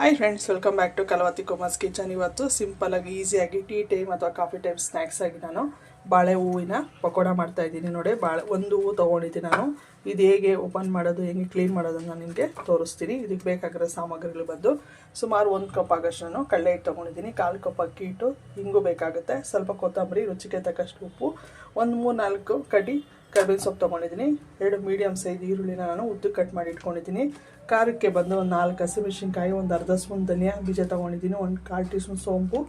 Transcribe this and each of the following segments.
Hi friends welcome back to Kalavathi ಕೊಮಸ್ kitchen ಇವತ್ತು ಸಿಂಪಲಾಗಿ ಈಸಿಯಾಗಿ ಟೀ ಟೈಮ್ ಅಥವಾ ಕಾಫಿ ಟೈಮ್ ಸ್ನ್ಯಾಕ್ಸಾಗಿ ನಾನು ಬಾಳೆ ಹೂವಿನ ಪಕೋಡ ಮಾಡ್ತಾ ಇದ್ದೀನಿ ನೋಡಿ. ಬಾಳೆ, ಒಂದು ಹೂವು ತೊಗೊಂಡಿದ್ದೀನಿ ನಾನು. ಇದು ಹೇಗೆ ಓಪನ್ ಮಾಡೋದು, ಹೇಗೆ ಕ್ಲೀನ್ ಮಾಡೋದು ನಾನು ನಿಮಗೆ ತೋರಿಸ್ತೀನಿ. ಇದಕ್ಕೆ ಬೇಕಾಗಿರೋ ಸಾಮಗ್ರಿಗಳು ಬಂದು ಸುಮಾರು ಒಂದು ಕಪ್ ಆಗೋಷ್ಟು ನಾನು ಕಡಲೆ ಹಿಟ್ಟು ತೊಗೊಂಡಿದ್ದೀನಿ. ಕಾಲು ಕಪ್ ಅಕ್ಕಿ ಹಿಟ್ಟು, ಹಿಂಗೂ ಬೇಕಾಗುತ್ತೆ. ಸ್ವಲ್ಪ ಕೊತ್ತಂಬರಿ, ರುಚಿಗೆ ತಕ್ಕಷ್ಟು ಉಪ್ಪು, ಒಂದು ಮೂರು ನಾಲ್ಕು ಕಡ್ಡಿ ಕರ್ಬೇವಿನ ಸೊಪ್ಪು ತೊಗೊಂಡಿದ್ದೀನಿ. ಎರಡು ಮೀಡಿಯಮ್ ಸೈಜ್ ಈರುಳ್ಳಿನ ನಾನು ಉದ್ದು ಕಟ್ ಮಾಡಿ ಇಟ್ಕೊಂಡಿದ್ದೀನಿ. ಖಾರಕ್ಕೆ ಬಂದು ಒಂದು ನಾಲ್ಕು ಹಸಿಮೆಣಸಿನ್ಕಾಯಿ, ಒಂದು ಅರ್ಧ ಸ್ಪೂನ್ ಧನಿಯಾ, ಬೀಜ ತೊಗೊಂಡಿದ್ದೀನಿ, ಒಂದು ಕಾಲು ಟೀ ಸ್ಪೂನ್ ಸೋಂಪು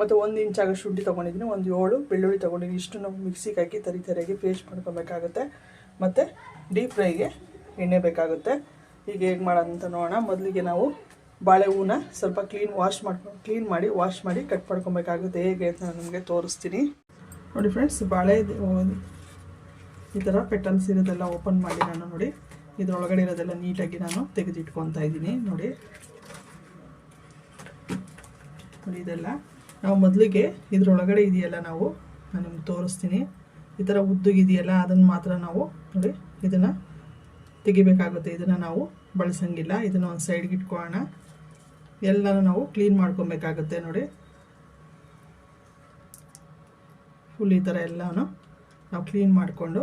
ಮತ್ತು ಒಂದು ಇಂಚಾಗ ಶುಂಠಿ ತೊಗೊಂಡಿದ್ದೀನಿ, ಒಂದು ಏಳು ಬೆಳ್ಳುಳ್ಳಿ ತೊಗೊಂಡಿದ್ದೀನಿ. ಇಷ್ಟು ನಾವು ಮಿಕ್ಸಿಗೆ ಹಾಕಿ ತರಿ ತರಿಯಾಗಿ ಪೇಸ್ಟ್ ಮಾಡ್ಕೊಬೇಕಾಗುತ್ತೆ. ಮತ್ತು ಡೀಪ್ ಫ್ರೈಗೆ ಎಣ್ಣೆ ಬೇಕಾಗುತ್ತೆ. ಈಗ ಹೇಗೆ ಮಾಡೋದಂತ ನೋಡೋಣ. ಮೊದಲಿಗೆ ನಾವು ಬಾಳೆ ಹೂನ ಸ್ವಲ್ಪ ಕ್ಲೀನ್ ವಾಶ್ ಮಾಡ್ಕೊಂಡು ಕ್ಲೀನ್ ಮಾಡಿ ವಾಶ್ ಮಾಡಿ ಕಟ್ ಮಾಡ್ಕೊಬೇಕಾಗುತ್ತೆ. ಹೇಗೆ ಅಂತ ನಾನು ನಿಮಗೆ ತೋರಿಸ್ತೀನಿ. ನೋಡಿ ಫ್ರೆಂಡ್ಸ್ ಬಾಳೆ ಈ ಥರ ಪೆಟಲ್ಸ್ ಇರೋದೆಲ್ಲ ಓಪನ್ ಮಾಡಿ ನಾನು ನೋಡಿ. ಇದರೊಳಗಡೆ ಇರೋದೆಲ್ಲ ನೀಟಾಗಿ ನಾನು ತೆಗೆದಿಟ್ಕೊತಾ ಇದ್ದೀನಿ ನೋಡಿ. ನೋಡಿ ಇದೆಲ್ಲ. ನಾವು ಮೊದಲಿಗೆ ಇದರೊಳಗಡೆ ಇದೆಯಲ್ಲ ನಾವು, ನಾನು ನಿಮ್ಗೆ ತೋರಿಸ್ತೀನಿ. ಈ ಥರ ಉದ್ದಗಿದೆಯಲ್ಲ ಅದನ್ನು ಮಾತ್ರ ನಾವು ನೋಡಿ ಇದನ್ನು ತೆಗಿಬೇಕಾಗುತ್ತೆ. ಇದನ್ನು ನಾವು ಬಳಸಂಗಿಲ್ಲ. ಇದನ್ನು ಒಂದು ಸೈಡ್ಗೆ ಇಟ್ಕೊಳ್ಳೋಣ. ಎಲ್ಲನೂ ನಾವು ಕ್ಲೀನ್ ಮಾಡ್ಕೊಬೇಕಾಗುತ್ತೆ ನೋಡಿ. ಫುಲ್ ಈ ಥರ ಎಲ್ಲನೂ ನಾವು ಕ್ಲೀನ್ ಮಾಡಿಕೊಂಡು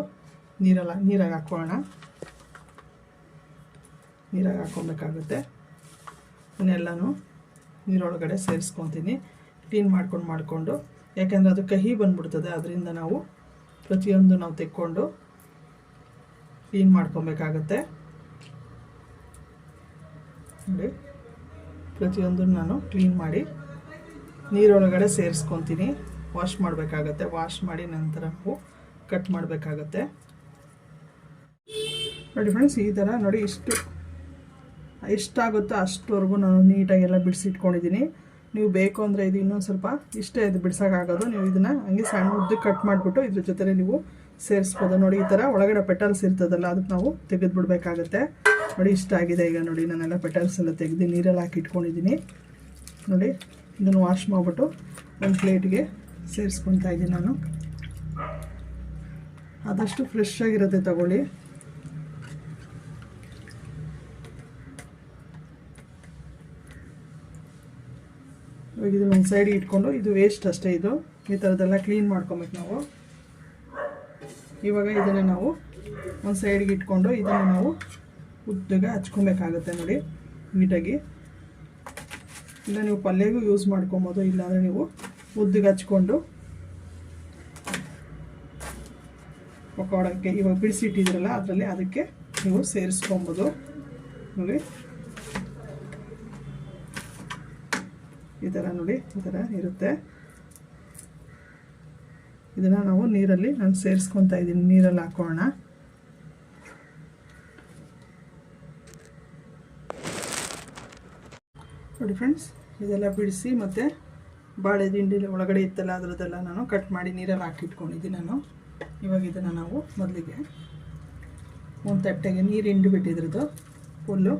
ನೀರೆಲ್ಲ, ನೀರಾಗಿ ಹಾಕ್ಕೊಳ್ಳೋಣ. ನೀರಾಗಿ ಹಾಕ್ಕೊಬೇಕಾಗುತ್ತೆ. ಇನ್ನೆಲ್ಲನೂ ನೀರೊಳಗಡೆ ಸೇರಿಸ್ಕೊತೀನಿ. ಕ್ಲೀನ್ ಮಾಡ್ಕೊಂಡು ಮಾಡಿಕೊಂಡು. ಯಾಕೆಂದರೆ ಅದು ಕಹಿ ಬಂದ್ಬಿಡ್ತದೆ, ಅದರಿಂದ ನಾವು ಪ್ರತಿಯೊಂದು ನಾವು ತೆಕ್ಕೊಂಡು ಕ್ಲೀನ್ ಮಾಡ್ಕೊಬೇಕಾಗತ್ತೆ. ನೋಡಿ, ಪ್ರತಿಯೊಂದನ್ನು ನಾನು ಕ್ಲೀನ್ ಮಾಡಿ ನೀರೊಳಗಡೆ ಸೇರಿಸ್ಕೊತೀನಿ. ವಾಶ್ ಮಾಡಬೇಕಾಗತ್ತೆ. ವಾಶ್ ಮಾಡಿ ನಂತರ ನಾವು ಕಟ್ ಮಾಡಬೇಕಾಗತ್ತೆ. ನೋಡಿ ಫ್ರೆಂಡ್ಸ್ ಈ ಥರ ನೋಡಿ ಇಷ್ಟು ಎಷ್ಟಾಗುತ್ತೋ ಅಷ್ಟವರೆಗೂ ನಾನು ನೀಟಾಗೆಲ್ಲ ಬಿಡಿಸಿಟ್ಕೊಂಡಿದ್ದೀನಿ. ನೀವು ಬೇಕು ಅಂದರೆ ಇದು ಇನ್ನೊಂದು ಸ್ವಲ್ಪ ಇಷ್ಟೇ ಇದು ಬಿಡ್ಸೋಕ್ಕಾಗೋದು ನೀವು ಇದನ್ನು ಹಂಗೆ ಸಣ್ಣ ಉದ್ದು ಕಟ್ ಮಾಡಿಬಿಟ್ಟು ಇದ್ರ ಜೊತೆಲೇ ನೀವು ಸೇರಿಸ್ಬೋದು. ನೋಡಿ, ಈ ಥರ ಒಳಗಡೆ ಪೆಟಲ್ಸ್ ಇರ್ತದಲ್ಲ ಅದಕ್ಕೆ ನಾವು ತೆಗೆದು ಬಿಡಬೇಕಾಗತ್ತೆ. ನೋಡಿ, ಇಷ್ಟ ಆಗಿದೆ ಈಗ ನೋಡಿ, ನಾನೆಲ್ಲ ಪೆಟಲ್ಸ್ ಎಲ್ಲ ತೆಗೆದು ನೀರಲ್ಲಿ ಹಾಕಿ ಇಟ್ಕೊಂಡಿದ್ದೀನಿ. ನೋಡಿ, ಇದನ್ನು ವಾಶ್ ಮಾಡಿಬಿಟ್ಟು ಒಂದು ಪ್ಲೇಟ್ಗೆ ಸೇರಿಸ್ಕೊತಾ ಇದ್ದೀನಿ ನಾನು. ಆದಷ್ಟು ಫ್ರೆಶ್ ಆಗಿರುತ್ತೆ ತಗೊಳ್ಳಿ. ಇವಾಗ ಇದನ್ನ ಒಂದು ಸೈಡಿಗೆ ಇಟ್ಕೊಂಡು ಇದು ವೇಸ್ಟ್ ಅಷ್ಟೇ ಇದು. ಈ ಥರದ್ದೆಲ್ಲ ಕ್ಲೀನ್ ಮಾಡ್ಕೊಬೇಕು ನಾವು. ಇವಾಗ ಇದನ್ನು ನಾವು ಒಂದು ಸೈಡ್ಗೆ ಇಟ್ಕೊಂಡು ಇದನ್ನು ನಾವು ಉದ್ದಗೆ ಹಚ್ಕೊಬೇಕಾಗತ್ತೆ ನೋಡಿ, ನೀಟಾಗಿ. ಇಲ್ಲ ನೀವು ಪಲ್ಯಗೂ ಯೂಸ್ ಮಾಡ್ಕೊಬೋದು, ಇಲ್ಲಾಂದರೆ ನೀವು ಉದ್ದಗೆ ಹಚ್ಕೊಂಡು ಪಕೋಡಕ್ಕೆ ಇವಾಗ ಬಿಡಿಸಿಟ್ಟಿದ್ರಲ್ಲ ಅದರಲ್ಲಿ ಅದಕ್ಕೆ ನೀವು ಸೇರಿಸ್ಕೊಬೋದು. ನೋಡಿ. ಈ ಥರ ನೋಡಿ, ಈ ಥರ ಇರುತ್ತೆ. ಇದನ್ನು ನಾವು ನೀರಲ್ಲಿ ನಾನು ಸೇರಿಸ್ಕೊತಾ ಇದ್ದೀನಿ, ನೀರಲ್ಲಿ ಹಾಕೋಣ. ನೋಡಿ ಫ್ರೆಂಡ್ಸ್ ಇದೆಲ್ಲ ಬಿಡಿಸಿ ಮತ್ತು ಬಾಳೆ ದಿಂಡಿ ಒಳಗಡೆ ಇತ್ತಲ್ಲ, ಅದರದ್ದೆಲ್ಲ ನಾನು ಕಟ್ ಮಾಡಿ ನೀರಲ್ಲಿ ಹಾಕಿಟ್ಕೊಂಡಿದ್ದೀನಿ ನಾನು. ಇವಾಗ ಇದನ್ನು ನಾವು ಮೊದಲಿಗೆ ಒಂದು ತಟ್ಟೆಗೆ ನೀರು ಹಿಂಡಿಬಿಟ್ಟಿದ್ರದ್ದು ಫುಲ್ಲು.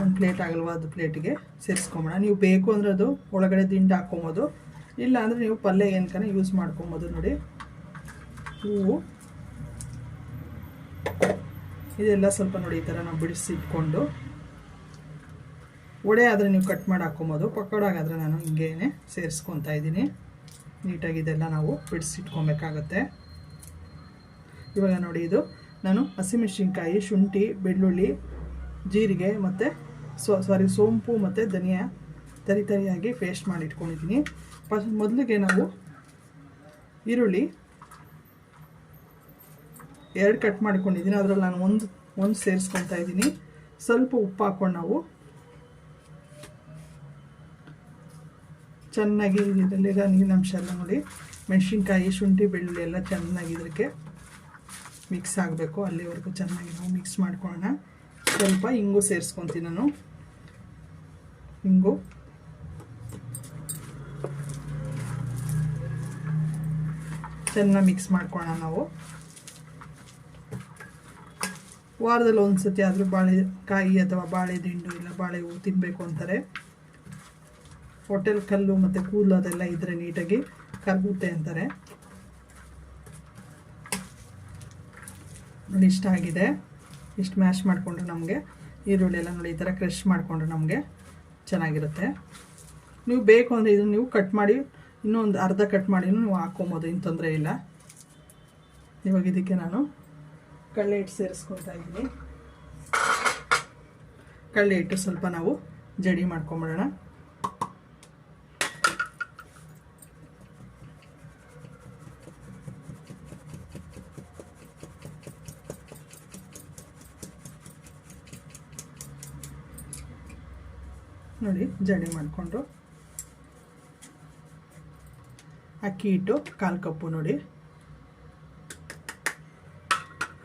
ಒಂದು ಪ್ಲೇಟ್ ಆಗಲ್ವ ಅದು ಪ್ಲೇಟಿಗೆ ಸೇರಿಸ್ಕೊಂಬೋಣ ನೀವು ಬೇಕು ಅಂದರೆ ಅದು ಒಳಗಡೆ ದಿಂಡು ಹಾಕ್ಕೊಬೋದು. ಇಲ್ಲ ಅಂದರೆ ನೀವು ಪಲ್ಯ ಏನಕನ ಯೂಸ್ ಮಾಡ್ಕೊಬೋದು ನೋಡಿ. ಹೂವು. ಇದೆಲ್ಲ ಸ್ವಲ್ಪ ನೋಡಿ ಈ ಥರ ನಾವು ಬಿಡಿಸಿ ಇಟ್ಕೊಂಡು ಒಡೆ ಆದರೆ ನೀವು ಕಟ್ ಮಾಡಿ ಹಾಕ್ಕೊಬೋದು. ಪಕ್ಕೋಡಾಗಾದರೆ ನಾನು ಹಿಂಗೇನೆ ಸೇರಿಸ್ಕೊತಾ ಇದ್ದೀನಿ. ನೀಟಾಗಿ ಇದೆಲ್ಲ ನಾವು ಬಿಡಿಸಿಟ್ಕೊಬೇಕಾಗತ್ತೆ. ಇವಾಗ ನೋಡಿ ಇದು. ನಾನು ಹಸಿಮೆಣಸಿನ್ಕಾಯಿ, ಶುಂಠಿ, ಬೆಳ್ಳುಳ್ಳಿ, ಜೀರಿಗೆ ಮತ್ತು ಸೊ ಸಾರಿ ಸೋಂಪು ಮತ್ತು ಧನಿಯಾ ತರಿ ತರಿಯಾಗಿ ಪೇಸ್ಟ್ ಮಾಡಿ ಇಟ್ಕೊಂಡಿದ್ದೀನಿ. ಫಸ್ಟ್ ಮೊದಲಿಗೆ ನಾವು ಈರುಳ್ಳಿ ಎರಡು ಕಟ್ ಮಾಡ್ಕೊಂಡಿದ್ದೀನಿ. ಅದರಲ್ಲಿ ನಾನು ಒಂದು ಒಂದು ಸೇರಿಸ್ಕೊತಾ ಇದ್ದೀನಿ. ಸ್ವಲ್ಪ ಉಪ್ಪು ಹಾಕ್ಕೊಂಡು ನಾವು ಚೆನ್ನಾಗಿ ಇದರಲ್ಲಿರೋ ನೀರಿನಂಶ ಎಲ್ಲ ನೋಡಿ, ಮೆಣಸಿನ್ಕಾಯಿ, ಶುಂಠಿ, ಬೆಳ್ಳುಳ್ಳಿ ಎಲ್ಲ ಚೆನ್ನಾಗಿ ಇದಕ್ಕೆ ಮಿಕ್ಸ್ ಆಗಬೇಕು. ಅಲ್ಲಿವರೆಗೂ ಚೆನ್ನಾಗಿ ನಾವು ಮಿಕ್ಸ್ ಮಾಡ್ಕೊಳ್ಳೋಣ. ಸ್ವಲ್ಪ ಹಿಂಗು ಸೇರಿಸ್ಕೊಂತೀನಿ ನಾನು. ಹಿಂಗು ಚೆನ್ನಾಗಿ ಮಿಕ್ಸ್ ಮಾಡ್ಕೊಳ್ಳೋಣ ನಾವು. ವಾರದಲ್ಲಿ ಒಂದು ಸತಿ ಆದರೂ ಬಾಳೆಕಾಯಿ ಅಥವಾ ಬಾಳೆ ದಿಂಡು ಇಲ್ಲ ಬಾಳೆ ಹೂವು ತಿನ್ನಬೇಕು ಅಂತಾರೆ. ಹೋಟೆಲ್ ಕಲ್ಲು ಮತ್ತು ಕೂದಲು ಅದೆಲ್ಲ ಇದ್ರೆ ನೀಟಾಗಿ ಕರಗುತ್ತೆ ಅಂತಾರೆ. ನೋಡಿ, ಇಷ್ಟ ಆಗಿದೆ. ಇಷ್ಟು ಮ್ಯಾಶ್ ಮಾಡಿಕೊಂಡ್ರೆ ನಮಗೆ. ಈರುಳ್ಳಿ ಎಲ್ಲ ನೋಡಿ, ಈ ಥರ ಕ್ರಶ್ ಮಾಡಿಕೊಂಡ್ರೆ ನಮಗೆ. ಚೆನ್ನಾಗಿರುತ್ತೆ. ನೀವು ಬೇಕು ಅಂದರೆ ಇದನ್ನು ನೀವು ಕಟ್ ಮಾಡಿ ಇನ್ನೂ ಒಂದು ಅರ್ಧ ಕಟ್ ಮಾಡಿ ನೀವು ಹಾಕ್ಕೊಬೋದು ಏನು ತೊಂದರೆ ಇಲ್ಲ. ಇವಾಗ ಇದಕ್ಕೆ ನಾನು ಕಳ್ಳೆ ಹಿಟ್ಟು ಸೇರಿಸ್ಕೊತಾ ಇದ್ದೀನಿ. ಕಳ್ಳೆ ಹಿಟ್ಟು ಸ್ವಲ್ಪ ನಾವು ಜಡಿ ಮಾಡ್ಕೊಂಬಿಡೋಣ. ನೋಡಿ, ಜಡೆ ಮಾಡಿಕೊಂಡು. ಅಕ್ಕಿ ಹಿಟ್ಟು, ಕಾಲು ಕಪ್ಪು ನೋಡಿ.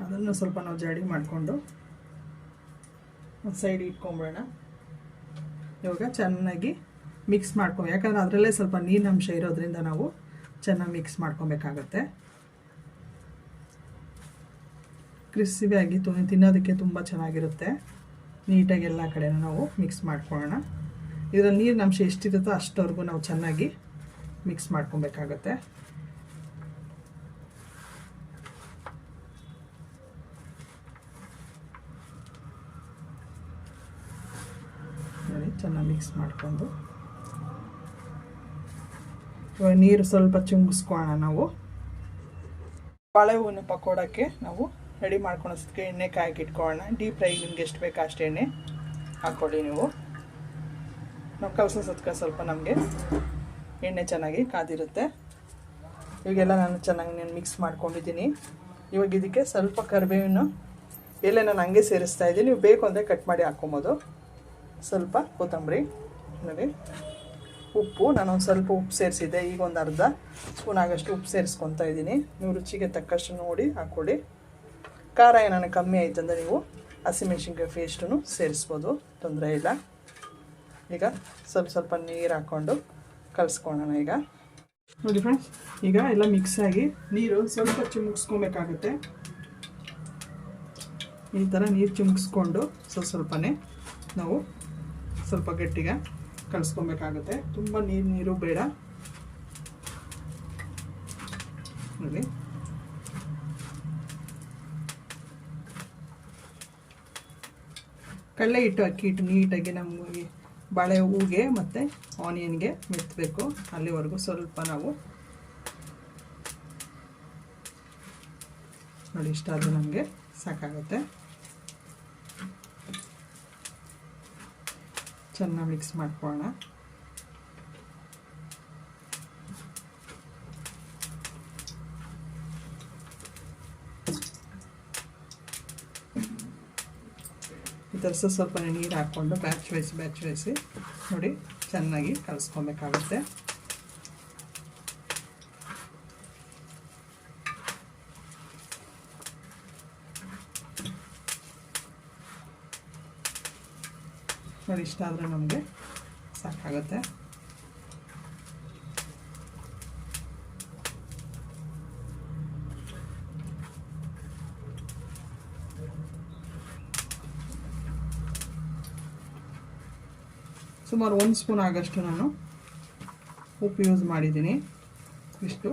ಅದನ್ನು ಸ್ವಲ್ಪ ನಾವು ಜಡಿ ಮಾಡಿಕೊಂಡು ಒಂದು ಸೈಡ್ ಇಟ್ಕೊಂಬಿಡೋಣ. ಇವಾಗ ಚೆನ್ನಾಗಿ ಮಿಕ್ಸ್ ಮಾಡ್ಕೊ ಯಾಕಂದರೆ ಅದರಲ್ಲೇ ಸ್ವಲ್ಪ ನೀರಿನ ಅಂಶ ಇರೋದ್ರಿಂದ ನಾವು ಚೆನ್ನಾಗಿ ಮಿಕ್ಸ್ ಮಾಡ್ಕೊಬೇಕಾಗತ್ತೆ. ಕ್ರಿಸ್ಪಿಯಾಗಿ ತಿನ್ನೋದಕ್ಕೆ ತುಂಬ ಚೆನ್ನಾಗಿರುತ್ತೆ. ನೀಟಾಗಿ ಎಲ್ಲ ಕಡೆನೂ ನಾವು ಮಿಕ್ಸ್ ಮಾಡ್ಕೊಳ್ಳೋಣ. ಇದರ ನೀರಿನ ಅಂಶ ಎಷ್ಟಿರುತ್ತೋ ಅಷ್ಟವರೆಗೂ ನಾವು ಚೆನ್ನಾಗಿ ಮಿಕ್ಸ್ ಮಾಡ್ಕೊಬೇಕಾಗತ್ತೆ. ನೋಡಿ, ಚೆನ್ನಾಗಿ ಮಿಕ್ಸ್ ಮಾಡಿಕೊಂಡು. ನೀರು ಸ್ವಲ್ಪ ಚುಂಗಿಸ್ಕೊಳ್ಳೋಣ ನಾವು. ಬಾಳೆ ಹೂವಿನ ಪಕೋಡಕ್ಕೆ ನಾವು ರೆಡಿ ಮಾಡ್ಕೊಳೋದಕ್ಕೆ ಎಣ್ಣೆ ಕಾಯಕ್ಕೆ ಇಟ್ಕೊಳ್ಳೋಣ ಡೀಪ್ ಫ್ರೈ ನಿಮ್ಗೆ ಎಷ್ಟು ಬೇಕು ಅಷ್ಟು ಎಣ್ಣೆ ಹಾಕ್ಕೊಳ್ಳಿ ನೀವು. ನಾವು ಕಲಸೋದಕ್ಕೆ ಸ್ವಲ್ಪ ನಮಗೆ ಎಣ್ಣೆ ಚೆನ್ನಾಗಿ ಕಾದಿರುತ್ತೆ. ಇವಾಗೆಲ್ಲ ನಾನು ಚೆನ್ನಾಗಿ ನಾನು ಮಿಕ್ಸ್ ಮಾಡ್ಕೊಂಡಿದ್ದೀನಿ. ಇವಾಗ ಇದಕ್ಕೆ ಸ್ವಲ್ಪ ಕರಿಬೇವಿನ ಎಲೆ ನಾನು ಹಂಗೆ ಸೇರಿಸ್ತಾ ಇದ್ದೀನಿ. ನೀವು ಬೇಕು ಅಂದರೆ ಕಟ್ ಮಾಡಿ ಹಾಕ್ಕೊಬೋದು. ಸ್ವಲ್ಪ ಕೊತ್ತಂಬರಿ ನೋಡಿ ಉಪ್ಪು. ನಾನೊಂದು ಸ್ವಲ್ಪ ಉಪ್ಪು ಸೇರಿಸಿದ್ದೆ. ಈಗ ಒಂದು ಅರ್ಧ ಸ್ಪೂನ್ ಆಗಷ್ಟು ಉಪ್ಪು ಸೇರಿಸ್ಕೊತಾ ಇದ್ದೀನಿ. ನೀವು ರುಚಿಗೆ ತಕ್ಕಷ್ಟು ನೋಡಿ ಹಾಕ್ಕೊಡಿ ಖಾರ ಏನಾನ ಕಮ್ಮಿ ಆಯ್ತು ಅಂದರೆ ನೀವು ಹಸಿಮೆಣ್ಸಿನ್ಕಾಯಿ ಪೇಸ್ಟನ್ನು ಸೇರಿಸ್ಬೋದು. ತೊಂದರೆ ಇಲ್ಲ. ಈಗ ಸ್ವಲ್ಪ ಸ್ವಲ್ಪ ನೀರು ಹಾಕ್ಕೊಂಡು ಕಲಿಸ್ಕೊಳ್ಳೋಣ ಈಗ. ನೋಡಿ ಫ್ರೆಂಡ್ಸ್ ಈಗ ಎಲ್ಲ ಮಿಕ್ಸ್ ಆಗಿ ನೀರು ಸ್ವಲ್ಪ ಚಿಮುಕ್ಸ್ಕೊಬೇಕಾಗುತ್ತೆ. ಈ ಥರ ನೀರು ಚಿಮುಕ್ಸ್ಕೊಂಡು ಸ್ವಲ್ಪ ಸ್ವಲ್ಪನೇ ನಾವು ಸ್ವಲ್ಪ ಗಟ್ಟಿಗೆ ಕಲಿಸ್ಕೊಬೇಕಾಗುತ್ತೆ. ತುಂಬ ನೀರು ನೀರು ಬೇಡ. ನೋಡಿ. ಕಡಲೆ ಹಿಟ್ಟು, ಅಕ್ಕಿ ಹಿಟ್ಟು ನೀಟಾಗಿ ನಮಗೆ ಬಾಳೆ ಹೂಗೆ ಮತ್ತು ಆನಿಯನ್ಗೆ ಮೆತ್ತಬೇಕು ಅಲ್ಲಿವರೆಗೂ ಸ್ವಲ್ಪ ನಾವು ನೋಡಿ ಇಷ್ಟಾದರೂ ನಮಗೆ ಸಾಕಾಗುತ್ತೆ. ಚೆನ್ನಾಗಿ ಮಿಕ್ಸ್ ಮಾಡ್ಕೊಳ್ಳೋಣ. ಈ ಥರ ಸ್ವಲ್ಪ ಸ್ವಲ್ಪ ನೀರು ಹಾಕ್ಕೊಂಡು ಬ್ಯಾಚ್ ವೈಸ್ ಬ್ಯಾಚ್ ವೈಸಿ ನೋಡಿ ಚೆನ್ನಾಗಿ ಕಲಿಸ್ಕೊಬೇಕಾಗುತ್ತೆ. ನೋಡಿ ಇಷ್ಟ ಆದರೆ ನಮಗೆ ಸಾಕಾಗುತ್ತೆ. ಸುಮಾರು ಒಂದು ಸ್ಪೂನ್ ಆಗಷ್ಟು ನಾನು ಉಪ್ಪು ಯೂಸ್ ಮಾಡಿದ್ದೀನಿ. ಇಷ್ಟು.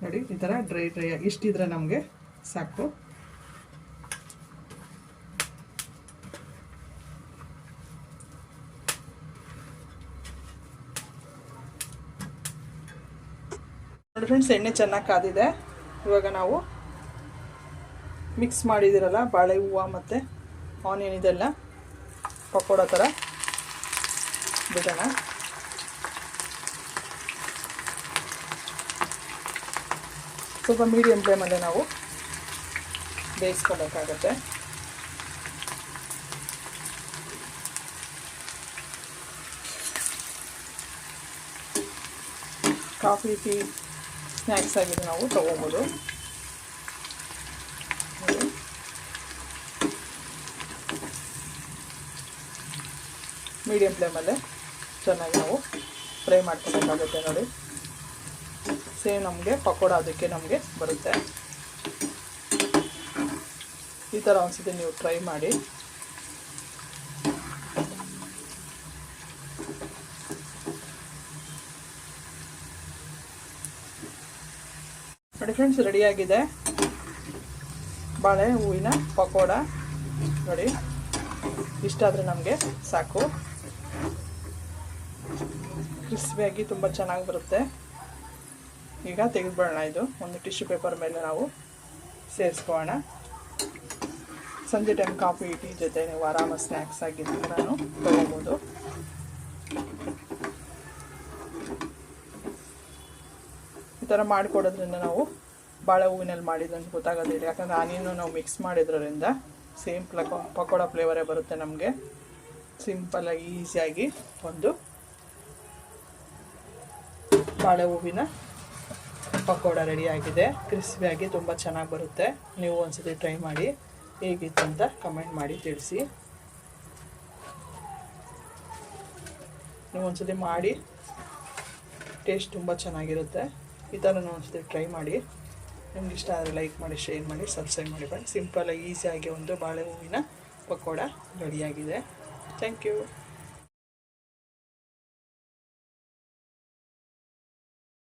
ನೋಡಿ, ಈ ಥರ ಡ್ರೈ ಡ್ರೈ ಇಷ್ಟಿದ್ರೆ ನಮಗೆ ಸಾಕು. ನೋಡಿ ಫ್ರೆಂಡ್ಸ್ ಎಣ್ಣೆ ಚೆನ್ನಾಗಿ ಕಾದಿದೆ. ಇವಾಗ ನಾವು ಮಿಕ್ಸ್ ಮಾಡಿದಿರಲ್ಲ ಬಾಳೆ ಹೂವು ಮತ್ತು ಆನಿಯನ್ ಇದೆಲ್ಲ, ಪಕೋಡ ಥರ ಬಿಡೋಣ. ಸ್ವಲ್ಪ ಮೀಡಿಯಮ್ ಫ್ಲೇಮಲ್ಲೇ ನಾವು ಬೇಯಿಸ್ಕೊಬೇಕಾಗುತ್ತೆ ಕಾಫಿ ಟೀ ಸ್ನ್ಯಾಕ್ಸ್ ಆಗಿದೆ ನಾವು ತೊಗೊಬೋದು. ಮೀಡಿಯಂ ಫ್ಲೇಮಲ್ಲೇ ಚೆನ್ನಾಗಿ ನಾವು ಫ್ರೈ ಮಾಡ್ಕೊಬೇಕಾಗುತ್ತೆ ನೋಡಿ. ಸೇಮ್ ನಮಗೆ, ಪಕೋಡ ಅದಕ್ಕೆ ನಮಗೆ ಬರುತ್ತೆ. ಈ ಥರ ಒಂದ್ಸತಿ ನೀವು ಟ್ರೈ ಮಾಡಿ. ನೋಡಿ ಫ್ರೆಂಡ್ಸ್ ರೆಡಿಯಾಗಿದೆ ಬಾಳೆ, ಹೂವಿನ ಪಕೋಡ. ನೋಡಿ, ಇಷ್ಟ ಆದರೆ ನಮಗೆ ಸಾಕು. ಕ್ರಿಸ್ಪಿಯಾಗಿ ತುಂಬ ಚೆನ್ನಾಗಿ ಬರುತ್ತೆ. ಈಗ ತೆಗೆದುಬಿಡೋಣ ಇದು. ಒಂದು ಟಿಶ್ಯೂ ಪೇಪರ್ ಮೇಲೆ ನಾವು ಸೇರಿಸ್ಕೊಳ್ಳೋಣ. ಸಂಜೆ ಟೈಮ್ ಕಾಫಿ, ಟೀ ಜೊತೆ ನೀವು ಆರಾಮ ಸ್ನ್ಯಾಕ್ಸ್ ಆಗಿದ್ದು ನಾನು ತೊಗೊಬೋದು. ಈ ಥರ ಮಾಡಿಕೊಡೋದ್ರಿಂದ ನಾವು ಬಾಳೆ ಹೂವಿನಲ್ಲಿ ಮಾಡಿದಂತ ಗೊತ್ತಾಗೋದಿಲ್ಲ ಯಾಕಂದರೆ ಆನಿಯನ್ನು ನಾವು ಮಿಕ್ಸ್ ಮಾಡಿದ್ರಿಂದ ಸೇಮ್ ಪ್ಲಕೋ ಪಕೋಡ ಫ್ಲೇವರೇ ಬರುತ್ತೆ ನಮಗೆ. ಸಿಂಪಲ್ಲಾಗಿ, ಈಸಿಯಾಗಿ ಒಂದು ಬಾಳೆ ಹೂವಿನ ಪಕೋಡ ರೆಡಿಯಾಗಿದೆ ಕ್ರಿಸ್ಪಿಯಾಗಿ ತುಂಬ ಚೆನ್ನಾಗಿ ಬರುತ್ತೆ. ನೀವು ಒಂದ್ಸತಿ ಟ್ರೈ ಮಾಡಿ ಹೇಗಿತ್ತು ಅಂತ ಕಮೆಂಟ್ ಮಾಡಿ ತಿಳಿಸಿ. ನೀವು ಒಂದ್ಸತಿ ಮಾಡಿ ಟೇಸ್ಟ್ ತುಂಬ ಚೆನ್ನಾಗಿರುತ್ತೆ. ಈ ಥರ ಒಂದ್ಸತಿ ಟ್ರೈ ಮಾಡಿ. ನಿಮ್ಗೆ ಇಷ್ಟ ಆದರೆ ಲೈಕ್ ಮಾಡಿ ಶೇರ್ ಮಾಡಿ ಸಬ್ಸ್ಕ್ರೈಬ್ ಮಾಡಿ ಬನ್ನಿ ಸಿಂಪಲಾಗಿ ಈಸಿಯಾಗಿ ಒಂದು ಬಾಳೆ ಹೂವಿನ ಪಕೋಡ ರೆಡಿಯಾಗಿದೆ ಥ್ಯಾಂಕ್ ಯು